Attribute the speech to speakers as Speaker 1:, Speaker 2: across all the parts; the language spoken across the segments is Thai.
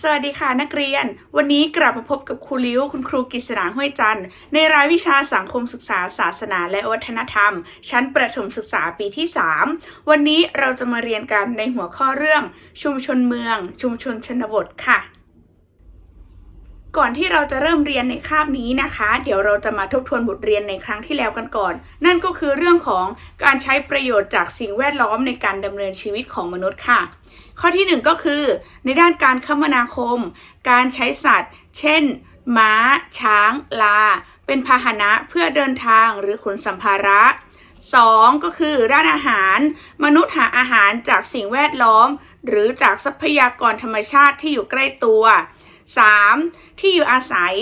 Speaker 1: สวัสดีค่ะนักเรียน วันนี้กลับมาพบกับครูลิ้วคุณครูกิษณาห้วยจันทร์ในรายวิชาสังคมศึกษาศาสนาและวัฒนธรรม ชั้นประถมศึกษาปีที่ 3 วันนี้เราจะมาเรียนกันในหัวข้อเรื่อง ชุมชนเมือง ชุมชนชนบทค่ะ ก่อนที่เราจะเริ่มเรียนในคาบนี้นะคะ เดี๋ยวเราจะมาทบทวนบทเรียนในครั้งที่แล้วกันก่อน นั่นก็คือเรื่องของการใช้ประโยชน์จากสิ่งแวดล้อมในการดำเนินชีวิตของมนุษย์ค่ะ ข้อที่หนึ่งก็คือ ในด้านการคมนาคม การใช้สัตว์ เช่น ม้า ช้าง ลา เป็นพาหนะเพื่อเดินทางหรือขนสัมภาระ 2. ก็คือด้านอาหาร มนุษย์หาอาหารจากสิ่งแวดล้อม หรือจากทรัพยากรธรรมชาติที่อยู่ใกล้ตัว 3. ที่อยู่อาศัย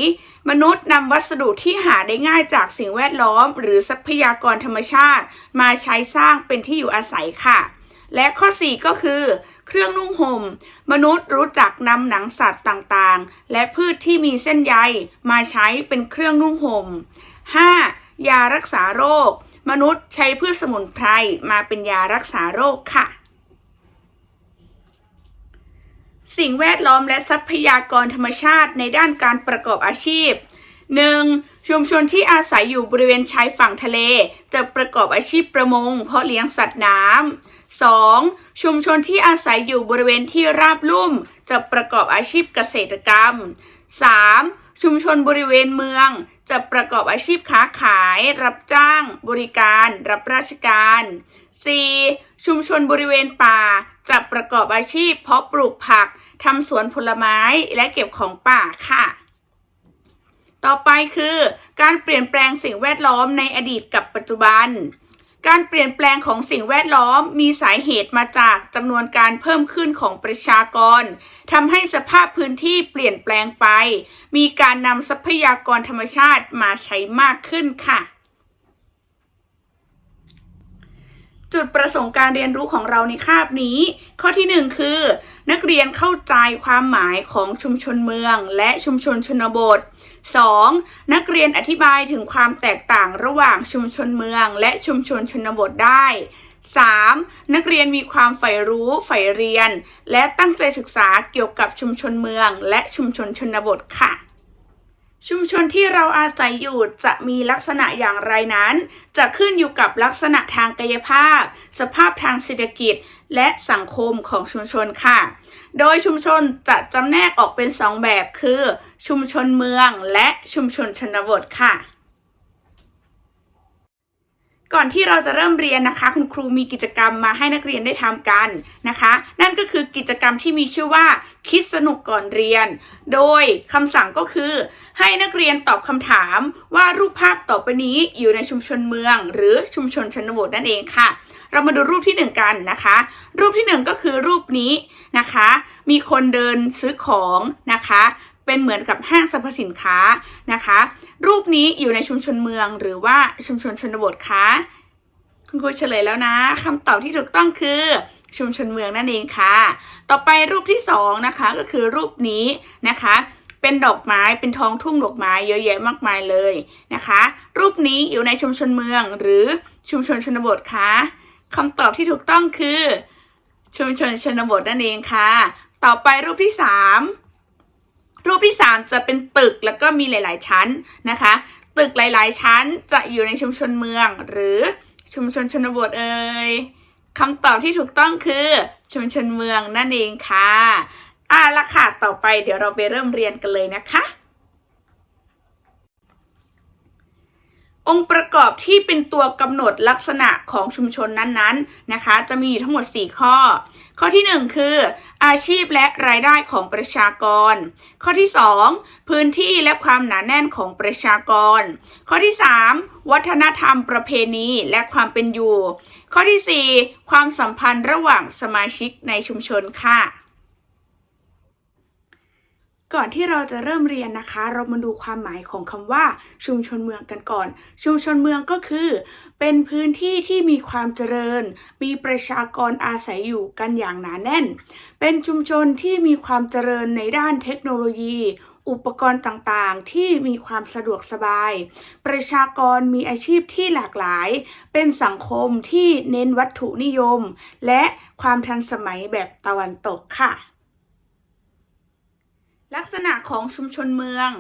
Speaker 1: มนุษย์นำวัสดุที่หาได้ง่ายจากสิ่งแวดล้อม หรือทรัพยากรธรรมชาติ มาใช้สร้างเป็นที่อยู่อาศัยค่ะ และข้อ 4 ก็คือ เครื่องนุ่งห่ม มนุษย์รู้จักนำหนังสัตว์ต่างๆ และพืชที่มีเส้นใยมาใช้เป็นเครื่องนุ่งห่ม 5. ยารักษาโรค มนุษย์ใช้พืชสมุนไพรมาเป็นยารักษาโรคค่ะ สิ่งแวดล้อมและทรัพยากรธรรมชาติในด้านการประกอบอาชีพ 1. ชุมชนที่อาศัยอยู่บริเวณชายฝั่งทะเล จะประกอบอาชีพประมง เพาะเลี้ยงสัตว์น้ำ 2. ชุมชนที่อาศัยอยู่บริเวณที่ราบลุ่ม จะประกอบอาชีพเกษตรกรรม 3. ชุมชนบริเวณเมือง จะประกอบอาชีพค้าขาย รับจ้าง บริการ รับราชการ 4. ชุมชนบริเวณป่าจะประกอบอาชีพ เพาะปลูกผักทำสวนผลไม้และเก็บของป่าค่ะ ต่อไปคือการเปลี่ยนแปลงสิ่งแวดล้อมในอดีตกับปัจจุบัน การเปลี่ยนแปลงของสิ่งแวดล้อมมีสาเหตุมาจากจำนวนการเพิ่มขึ้นของประชากรทำให้สภาพพื้นที่เปลี่ยนแปลงไป มีการนำทรัพยากรธรรมชาติมาใช้มากขึ้นค่ะ จุดประสงค์การเรียนรู้ของเราในคาบนี้ ข้อที่ 1 คือ นักเรียนเข้าใจความหมายของชุมชนเมืองและชุมชนชนบท 2. นักเรียนอธิบายถึงความแตกต่างระหว่างชุมชนเมืองและชุมชนชนบทได้ 3. นักเรียนมีความใฝ่รู้ใฝ่เรียน และตั้งใจศึกษาเกี่ยวกับชุมชนเมืองและชุมชนชนบทค่ะ ชุมชนที่เราอาศัยอยู่จะมีลักษณะอย่างไรนั้น จะขึ้นอยู่กับลักษณะทางกายภาพ สภาพทางเศรษฐกิจ และสังคมของชุมชนค่ะ โดยชุมชนจะจำแนกออกเป็น 2 แบบคือ ชุมชนเมืองและชุมชนชนบทค่ะ ก่อนที่เราจะเริ่มเรียนนะคะ คุณครูมีกิจกรรมมาให้นักเรียนได้ทำกันนะคะ นั่นก็คือกิจกรรมที่มีชื่อว่า คิดสนุกก่อนเรียน โดยคำสั่งก็คือ ให้นักเรียนตอบคำถามว่ารูปภาพต่อไปนี้อยู่ในชุมชนเมือง หรือชุมชนชนบทนั่นเองค่ะ เรามาดูรูปที่หนึ่งกันนะคะ รูปที่หนึ่งก็คือรูปนี้นะคะ มีคนเดินซื้อของนะคะ เป็นเหมือนกับห้างสรรพสินค้านะคะ รูปนี้อยู่ในชุมชนเมืองหรือว่าชุมชนชนบทคะคุณครูเฉลยแล้วนะคำตอบที่ถูกต้องคือชุมชนเมืองนั่นเองค่ะ ต่อไปรูปที่สองนะคะก็คือรูปนี้นะคะ เป็นดอกไม้เป็นท้องทุ่งดอกไม้เยอะแยะมากมายเลยนะคะ รูปนี้อยู่ในชุมชนเมืองหรือชุมชนชนบทคะคำตอบที่ถูกต้องคือ ชุมชนชนบทนั่นเองค่ะ ต่อไปรูปที่สาม รูปที่สามจะเป็นตึกแล้วก็มีหลาย ๆ ชั้นนะคะ ตึกหลาย ๆ ชั้นจะอยู่ในชุมชนเมือง หรือชุมชนชนบทเอ่ยคำตอบที่ถูกต้องคือชุมชนเมืองนั่นเองค่ะอะละค่ะต่อไปเดี๋ยวเราไปเริ่มเรียนกันเลยนะคะ องค์ประกอบที่เป็นตัวกำหนดลักษณะของชุมชนนั้นๆนะคะ จะมีอยู่ทั้งหมด 4 ข้อ ข้อที่ 1 คือ อาชีพและรายได้ของประชากร ข้อที่ 2 พื้นที่และความหนาแน่นของประชากร ข้อที่ 3 วัฒนธรรมประเพณีและความเป็นอยู่ ข้อที่ 4 ความสัมพันธ์ระหว่างสมาชิกในชุมชนค่ะ ก่อนที่เราจะเริ่มเรียนนะคะ เรามาดูความหมายของคำว่า ชุมชนเมืองกันก่อน ชุมชนเมืองก็คือ เป็นพื้นที่ที่มีความเจริญ มีประชากรอาศัยอยู่กันอย่างหนาแน่น เป็นชุมชนที่มีความเจริญในด้านเทคโนโลยี อุปกรณ์ต่างๆ ที่มีความสะดวกสบาย ประชากรมีอาชีพที่หลากหลาย เป็นสังคมที่เน้นวัตถุนิยม และความทันสมัยแบบตะวันตกค่ะ ลักษณะของชุมชนเมือง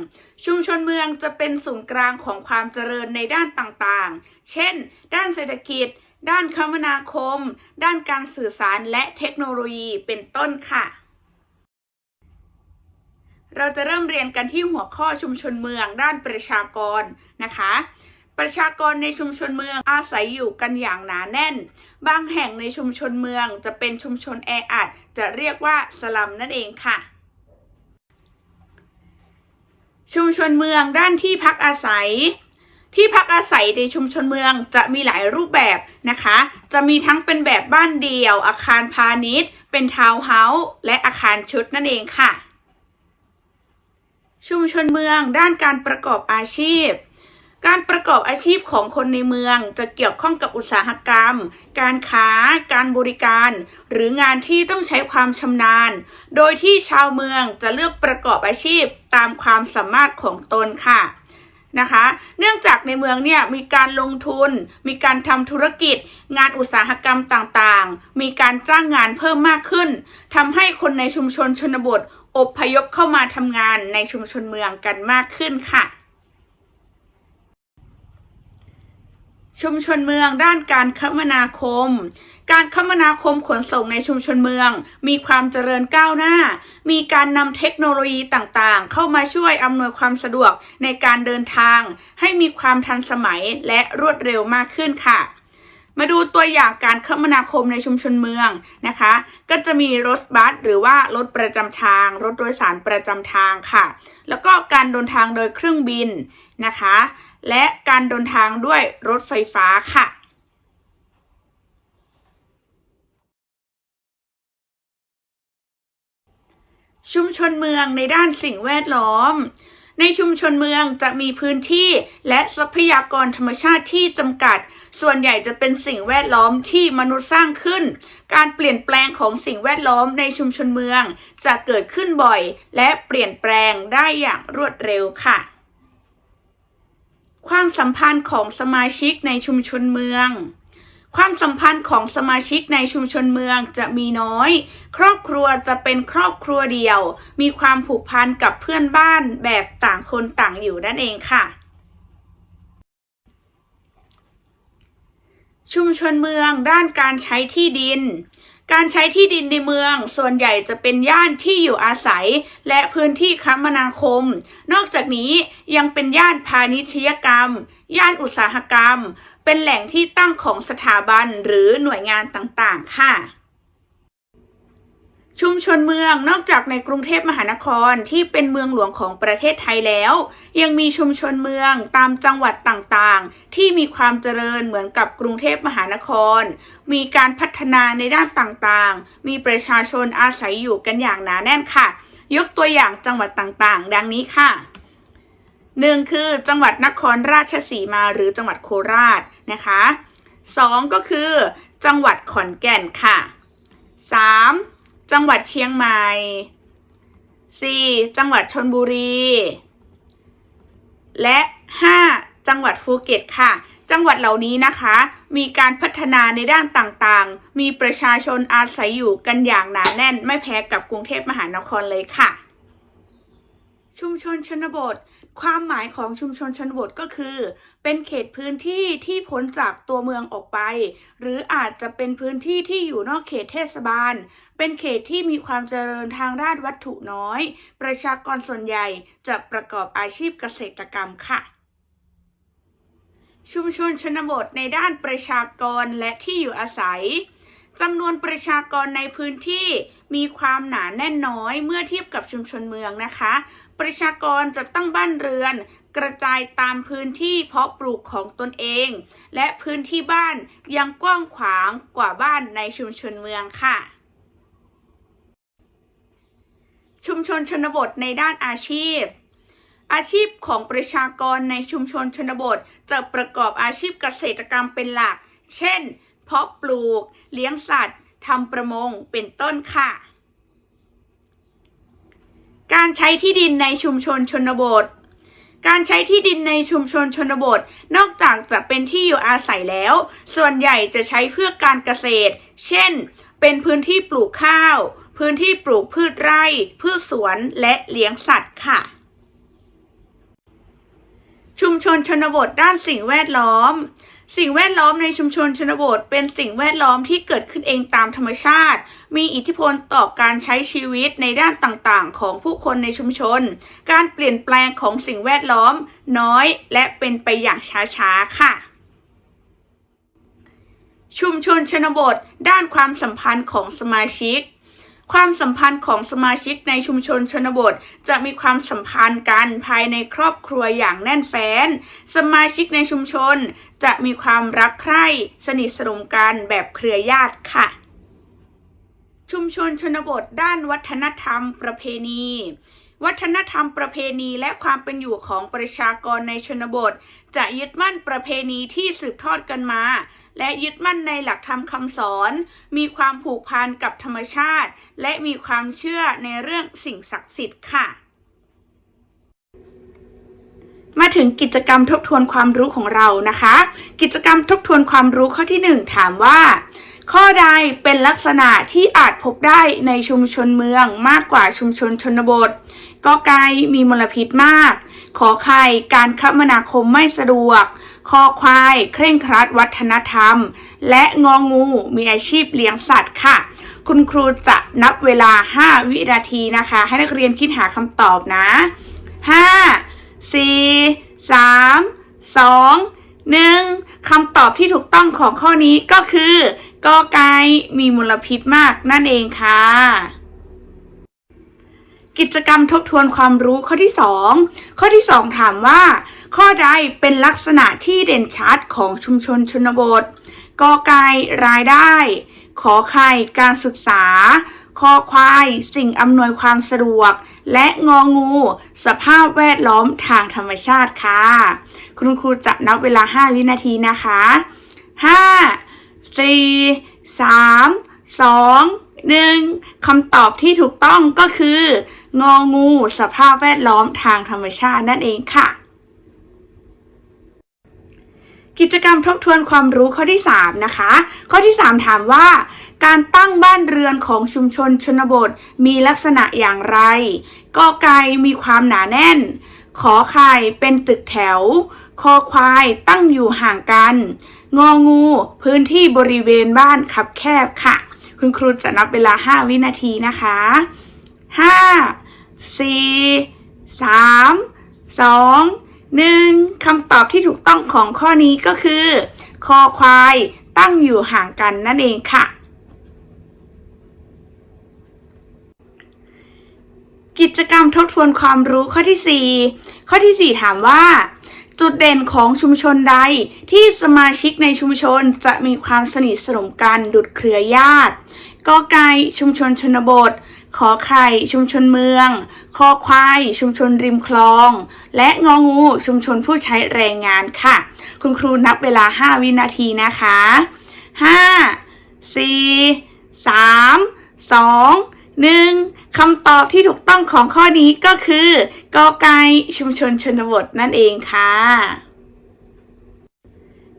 Speaker 1: ชุมชนเมืองจะเป็นศูนย์กลางของความเจริญในด้านต่างๆ เช่น ด้านเศรษฐกิจ ด้านคมนาคม ด้านการสื่อสารและเทคโนโลยีเป็นต้นค่ะ เราจะเริ่มเรียนกันที่หัวข้อชุมชนเมือง ด้านประชากรนะคะ ประชากรในชุมชนเมืองอาศัยอยู่กันอย่างหนาแน่น บางแห่งในชุมชนเมืองจะเป็นชุมชนแออัด จะเรียกว่าสลัมนั่นเองค่ะ ชุมชนเมืองด้านที่พักอาศัย ที่พักอาศัยในชุมชนเมืองจะมีหลายรูปแบบนะคะ จะมีทั้งเป็นแบบบ้านเดี่ยว อาคารพาณิชย์ เป็นทาวน์เฮาส์และอาคารชุดนั่นเองค่ะ ชุมชนเมืองด้านการประกอบอาชีพ การประกอบอาชีพของคนในเมืองจะเกี่ยวข้องกับอุตสาหกรรม การค้า การบริการ หรืองานที่ต้องใช้ความชำนาญ โดยที่ชาวเมืองจะเลือกประกอบอาชีพตามความสามารถของตนค่ะนะคะ เนื่องจากในเมืองเนี่ยมีการลงทุน มีการทำธุรกิจ งานอุตสาหกรรมต่างๆ มีการจ้างงานเพิ่มมากขึ้นทำให้คนในชุมชนชนบทอพยพเข้ามาทำงานในชุมชนเมืองกันมากขึ้นค่ะ ชุมชนเมืองด้านการคมนาคม การคมนาคมขนส่งในชุมชนเมือง มีความเจริญก้าวหน้า มีการนำเทคโนโลยีต่างๆ เข้ามาช่วยอำนวยความสะดวกในการเดินทาง ให้มีความทันสมัยและรวดเร็วมากขึ้นค่ะ มาดูตัวอย่างการคมนาคมในชุมชนเมืองนะคะ ก็จะมีรถบัสหรือว่ารถประจำทาง รถโดยสารประจำทางค่ะ แล้วก็การเดินทางโดยเครื่องบินนะคะ และการเดินทางด้วยรถไฟฟ้าค่ะชุมชนเมืองในด้านสิ่งแวดล้อม ในชุมชนเมืองจะมีพื้นที่และทรัพยากรธรรมชาติที่จำกัด ส่วนใหญ่จะเป็นสิ่งแวดล้อมที่มนุษย์สร้างขึ้น การเปลี่ยนแปลงของสิ่งแวดล้อมในชุมชนเมือง จะเกิดขึ้นบ่อย และเปลี่ยนแปลงได้อย่างรวดเร็วค่ะ ความสัมพันธ์ของสมาชิกในชุมชนเมือง ความสัมพันธ์ของสมาชิกในชุมชนเมืองจะมีน้อย ครอบครัวจะเป็นครอบครัวเดียว มีความผูกพันกับเพื่อนบ้านแบบต่างคนต่างอยู่นั่นเองค่ะ ชุมชนเมืองด้านการใช้ที่ดิน การใช้ที่ดินในเมือง ส่วนใหญ่จะเป็นย่านที่อยู่อาศัย และพื้นที่คมนาคม นอกจากนี้ยังเป็นย่านพาณิชยกรรม ย่านอุตสาหกรรม เป็นแหล่งที่ตั้งของสถาบันหรือหน่วยงานต่างๆ ค่ะ ชุมชนเมืองนอกจากในกรุงเทพมหานครที่เป็นเมืองหลวงของประเทศไทยแล้ว ยังมีชุมชนเมืองตามจังหวัดต่างๆ ที่มีความเจริญเหมือนกับกรุงเทพมหานคร มีการพัฒนาในด้านต่างๆ มีประชาชนอาศัยอยู่กันอย่างหนาแน่นค่ะ ยกตัวอย่างจังหวัดต่างๆ ดังนี้ค่ะหนึ่งคือจังหวัดนครราชสีมาหรือจังหวัดโคราชนะคะสองก็คือ จังหวัดขอนแก่นค่ะสาม จังหวัดเชียงใหม่สี่จังหวัดชนบุรี และห้าจังหวัดภูเก็ตค่ะ จังหวัดเหล่านี้นะคะ มีการพัฒนาในด้านต่างๆ มีประชาชนอาศัยอยู่กันอย่างหนาแน่น ไม่แพ้กับกรุงเทพมหานครเลยค่ะ ชุมชนชนบท ความหมายของชุมชนชนบทก็คือ เป็นเขตพื้นที่ที่พ้นจากตัวเมืองออกไป หรืออาจจะเป็นพื้นที่ที่อยู่นอกเขตเทศบาล เป็นเขตที่มีความเจริญทางด้านวัตถุน้อย ประชากรส่วนใหญ่จะประกอบอาชีพเกษตรกรรมค่ะชุมชนชนบทในด้านประชากรและที่อยู่อาศัย จำนวนประชากรในพื้นที่มีความหนาแน่นน้อยเมื่อเทียบกับชุมชนเมืองนะคะ ประชากรจะตั้งบ้านเรือน กระจายตามพื้นที่เพาะปลูกของตนเอง และพื้นที่บ้านยังกว้างขวางกว่าบ้านในชุมชนเมืองค่ะ ชุมชนชนบทในด้านอาชีพอาชีพของประชากรในชุมชนชนบท จะประกอบอาชีพเกษตรกรรมเป็นหลัก เช่น เพาะปลูก เลี้ยงสัตว์ทำประมงเป็นต้นค่ะ การใช้ที่ดินในชุมชนชนบท การใช้ที่ดินในชุมชนชนบท นอกจากจะเป็นที่อยู่อาศัยแล้ว ส่วนใหญ่จะใช้เพื่อการเกษตร เช่น เป็นพื้นที่ปลูกข้าว พื้นที่ปลูกพืชไร่ พืชสวนและเลี้ยงสัตว์ค่ะ ชุมชนชนบทด้านสิ่งแวดล้อม สิ่งแวดล้อมในชุมชนชนบท เป็นสิ่งแวดล้อมที่เกิดขึ้นเองตามธรรมชาติ มีอิทธิพลต่อการใช้ชีวิตในด้านต่างๆ ของผู้คนในชุมชน การเปลี่ยนแปลงของสิ่งแวดล้อมน้อยและเป็นไปอย่างช้าๆค่ะชุมชนชนบท ด้านความสัมพันธ์ของสมาชิก ความสัมพันธ์ของสมาชิกในชุมชนชนบท จะมีความสัมพันธ์กันภายในครอบครัวอย่างแน่นแฟ้น สมาชิกในชุมชน จะมีความรักใคร่สนิทสนมกันแบบเครือญาติค่ะชุมชนชนบทด้านวัฒนธรรมประเพณี วัฒนธรรมประเพณีและความเป็นอยู่ของประชากรในชนบท จะยึดมั่นประเพณีที่สืบทอดกันมา และยึดมั่นในหลักธรรมคำสอน มีความผูกพันกับธรรมชาติ และมีความเชื่อในเรื่องสิ่งศักดิ์สิทธิ์ค่ะมาถึงกิจกรรมทบทวนความรู้ของเรานะคะ กิจกรรมทบทวนความรู้ข้อที่ 1 ถามว่า ข้อใดเป็นลักษณะที่อาจพบได้ในชุมชนเมืองมากกว่าชุมชนชนบทกอไก่มีมลพิษมาก ขอไข่การคมนาคมไม่สะดวก คอควายเคร่งครัดวัฒนธรรม และงองูมีอาชีพเลี้ยงสัตว์ค่ะ คุณครูจะนับเวลา 5 วินาทีนะคะ ให้นักเรียนคิดหาคำตอบนะ 5 4 3 2 1คำตอบที่ถูกต้องของข้อนี้ก็คือกอไก่มีมลพิษมากนั่นเองค่ะ กิจกรรมทบทวนความรู้ข้อที่ 2 ข้อที่ 2 ถามว่า ข้อใดเป็นลักษณะที่เด่นชัดของชุมชนชนบทกอไก่รายได้ ขอไข่การศึกษา คอควาย สิ่งอำนวยความสะดวก และงองู สภาพแวดล้อมทางธรรมชาติค่ะ คุณครูจะนับเวลา 5 วินาทีนะคะ 5 4 3 2 1คำตอบที่ถูกต้องก็คือ งองู สภาพแวดล้อมทางธรรมชาตินั่นเองค่ะ กิจกรรมทบทวนความรู้ข้อที่ 3 นะคะ ข้อที่ 3 ถามว่า การตั้งบ้านเรือนของชุมชนชนบทมีลักษณะอย่างไรกอไก่มีความหนาแน่น ขอไข่เป็นตึกแถว คอควายตั้งอยู่ห่างกัน งองู พื้นที่บริเวณบ้านคับแคบค่ะ คุณครูจะนับเวลา 5 วินาทีนะคะ 5 4 3 2 หนึ่งคำตอบที่ถูกต้องของข้อนี้ก็คือ คอควายตั้งอยู่ห่างกันนั่นเองค่ะ กิจกรรมทบทวนความรู้ข้อที่ 4 ข้อที่ 4 ถามว่า จุดเด่นของชุมชนใดที่สมาชิกในชุมชนจะมีความสนิทสนมกันดุดเครือญาติกอไก่ชุมชนชนบท ขอไข่ชุมชนเมือง คอควายชุมชนริมคลอง และงองูชุมชนผู้ใช้แรงงานค่ะ คุณครูนับเวลา 5 วินาทีนะคะ 5 4 3 2 1คำตอบที่ถูกต้องของข้อนี้ก็คือกอไก่ชุมชนชนบทนั่นเองค่ะ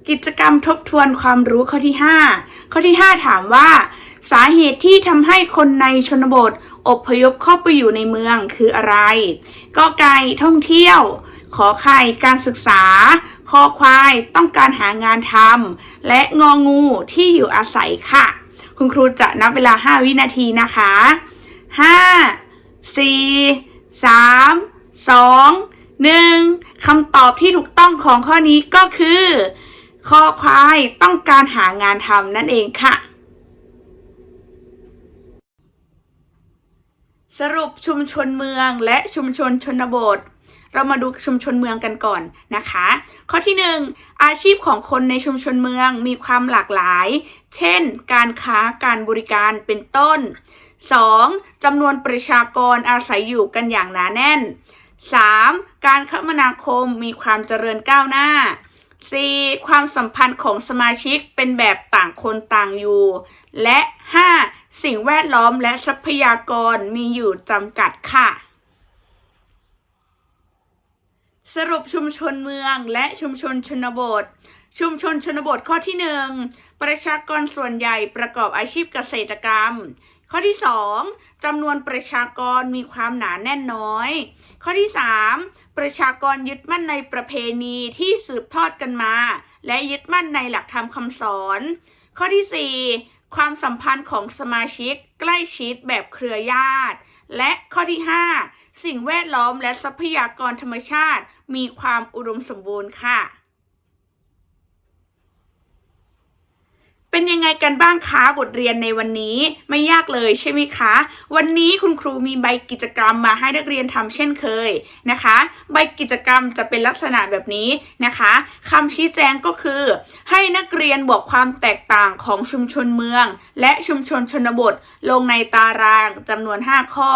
Speaker 1: กิจกรรมทบทวนความรู้ข้อที่ 5 ข้อที่ 5 ถามว่า สาเหตุที่ทำให้คนในชนบทอพยพเข้าไปอยู่ในเมืองคืออะไรกอไก่ท่องเที่ยว ขอไข่การศึกษา คอควายต้องการหางานทำและงองูที่อยู่อาศัยค่ะ คุณครูจะนับเวลา 5 วินาทีนะคะ 5 4 3 2 1 คำตอบที่ถูกต้องของข้อนี้ก็คือคอควายต้องการหางานทำนั่นเองค่ะ สรุปชุมชนเมืองและชุมชนชนบท เรามาดูชุมชนเมืองกันก่อนนะคะ ข้อที่ 1 อาชีพของคนในชุมชนเมืองมีความหลากหลาย เช่น การค้าการบริการเป็นต้น 2. จำนวนประชากรอาศัยอยู่กันอย่างหนาแน่น 3. การคมนาคมมีความเจริญก้าวหน้า 4. ความสัมพันธ์ของสมาชิกเป็นแบบต่างคนต่างอยู่ และ 5. สิ่งแวดล้อมและทรัพยากรมีอยู่จำกัดค่ะ สรุปชุมชนเมืองและชุมชนชนบท ชุมชนชนบทข้อที่1ประชากรส่วนใหญ่ประกอบอาชีพเกษตรกรรม ข้อที่2จำนวนประชากรมีความหนาแน่นน้อย ข้อที่3ประชากรยึดมั่นในประเพณีที่สืบทอดกันมา และยึดมั่นในหลักธรรมคำสอน ข้อที่4 ความสัมพันธ์ของสมาชิกใกล้ชิดแบบเครือญาติ และข้อที่ 5 สิ่งแวดล้อมและทรัพยากรธรรมชาติ มีความอุดมสมบูรณ์ค่ะ เป็นยังไงกันบ้างคะบทเรียนในวันนี้ไม่ยากเลยใช่ไหมคะ วันนี้คุณครูมีใบกิจกรรมมาให้นักเรียนทำเช่นเคยนะคะ ใบกิจกรรมจะเป็นลักษณะแบบนี้นะคะคำชี้แจงก็คือ ให้นักเรียนบอกความแตกต่างของชุมชนเมือง และชุมชนชนบท ลงในตารางจำนวน 5 ข้อ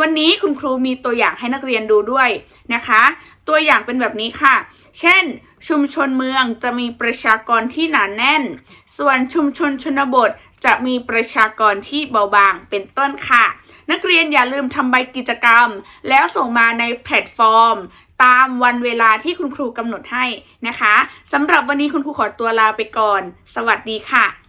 Speaker 1: วันนี้คุณครูมีตัวอย่างให้นักเรียนดูด้วยนะคะ ตัวอย่างเป็นแบบนี้ค่ะ เช่น ชุมชนเมืองจะมีประชากรที่หนาแน่น ส่วนชุมชนชนบทจะมีประชากรที่เบาบางเป็นต้นค่ะ นักเรียนอย่าลืมทำใบกิจกรรม แล้วส่งมาในแพลตฟอร์ม ตามวันเวลาที่คุณครูกำหนดให้นะคะสำหรับวันนี้คุณครูขอตัวลาไปก่อน สวัสดีค่ะ